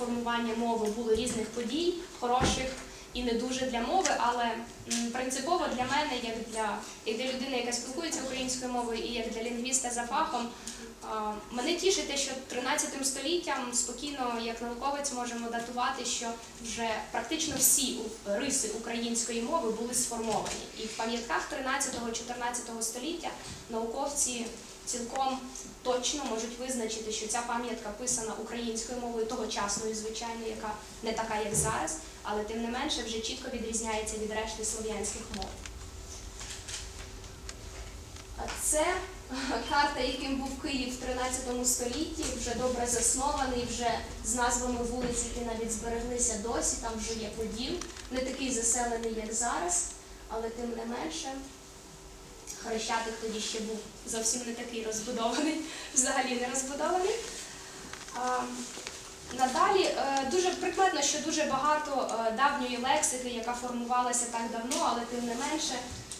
формування мови було різних подій, хороших і не дуже для мови, але принципово для мене, як для, як для людини, яка спілкується українською мовою, і як для лінгвіста за фахом, мене тішить те, що 13 століттям спокійно, як науковець, можемо датувати, що вже практично всі риси української мови були сформовані. І в пам'ятках 13-14 століття науковці цілком точно можуть визначити, що ця пам'ятка писана українською мовою тогочасною, звичайно, яка не така, як зараз, але тим не менше вже чітко відрізняється від решти слов'янських мов. Це карта, яким був Київ в 13 столітті, вже добре заснований, вже з назвами вулиць, які навіть збереглися досі, там вже є поділ, не такий заселений, як зараз, але тим не менше. Хрещатик тоді ще був зовсім не такий розбудований, взагалі не розбудований. Надалі е, дуже прикметно, що дуже багато е, давньої лексики, яка формувалася так давно, але тим не менше,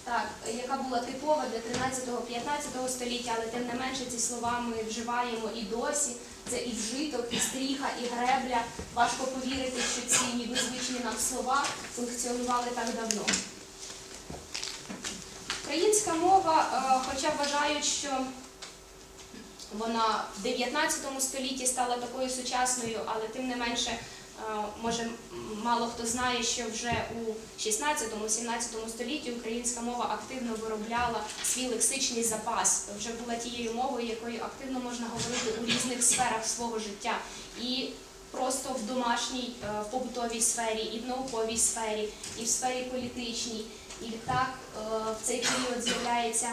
так, яка була типова для 13-15 століття, але тим не менше ці слова ми вживаємо і досі. Це і вжиток, і стріха, і гребля. Важко повірити, що ці ніби звичні нам слова функціонували так давно. Українська мова, е, хоча вважають, що вона в 19 столітті стала такою сучасною, але тим не менше, е, може, мало хто знає, що вже у 16-17 столітті українська мова активно виробляла свій лексичний запас. Вже була тією мовою, якою активно можна говорити у різних сферах свого життя. І просто в домашній, е, в побутовій сфері, і в науковій сфері, і в сфері політичній. І так е, в цей період з'являється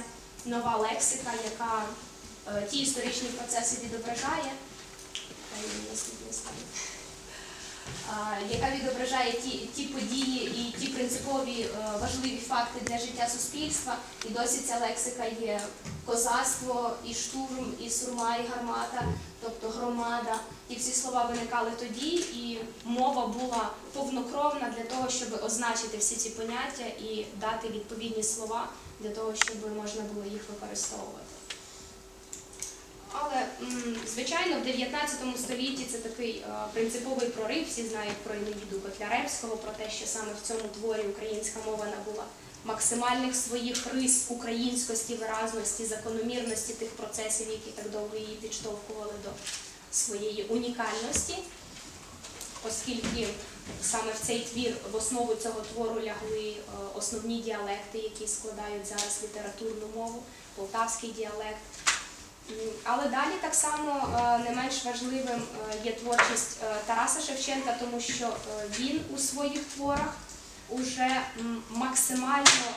нова лексика, яка е, ті історичні процеси відображає. Яка відображає ті, ті події і ті принципові е, важливі факти для життя суспільства. І досі ця лексика є козацтво, і штурм, і сурма, і гармата, тобто громада. Ті всі слова виникали тоді, і мова була повнокровна для того, щоб означити всі ці поняття і дати відповідні слова для того, щоб можна було їх використовувати. Звичайно, в 19 столітті це такий е, принциповий прорив. Всі знають про Енеїду Котляревського, про те, що саме в цьому творі українська мова набула максимальних своїх рис українськості, виразності, закономірності тих процесів, які так довго її підштовхували до своєї унікальності, оскільки саме в цей твір в основу цього твору лягли е, основні діалекти, які складають зараз літературну мову, полтавський діалект. Але далі так само е, не менш важливим е, є творчість е, Тараса Шевченка, тому що він у своїх творах уже максимально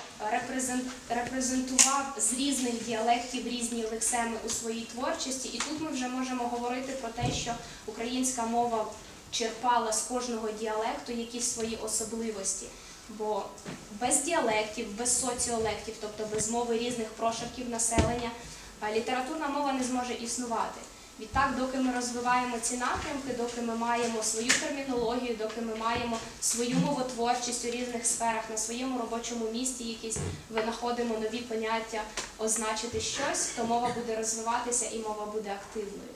репрезентував з різних діалектів різні лексеми у своїй творчості. І тут ми вже можемо говорити про те, що українська мова черпала з кожного діалекту якісь свої особливості. Бо без діалектів, без соціолектів, тобто без мови різних прошарків населення, літературна мова не зможе існувати. Відтак, доки ми розвиваємо ці напрямки, доки ми маємо свою термінологію, доки ми маємо свою мовотворчість у різних сферах, на своєму робочому місці якісь винаходимо нові поняття, означити щось, то мова буде розвиватися і мова буде активною.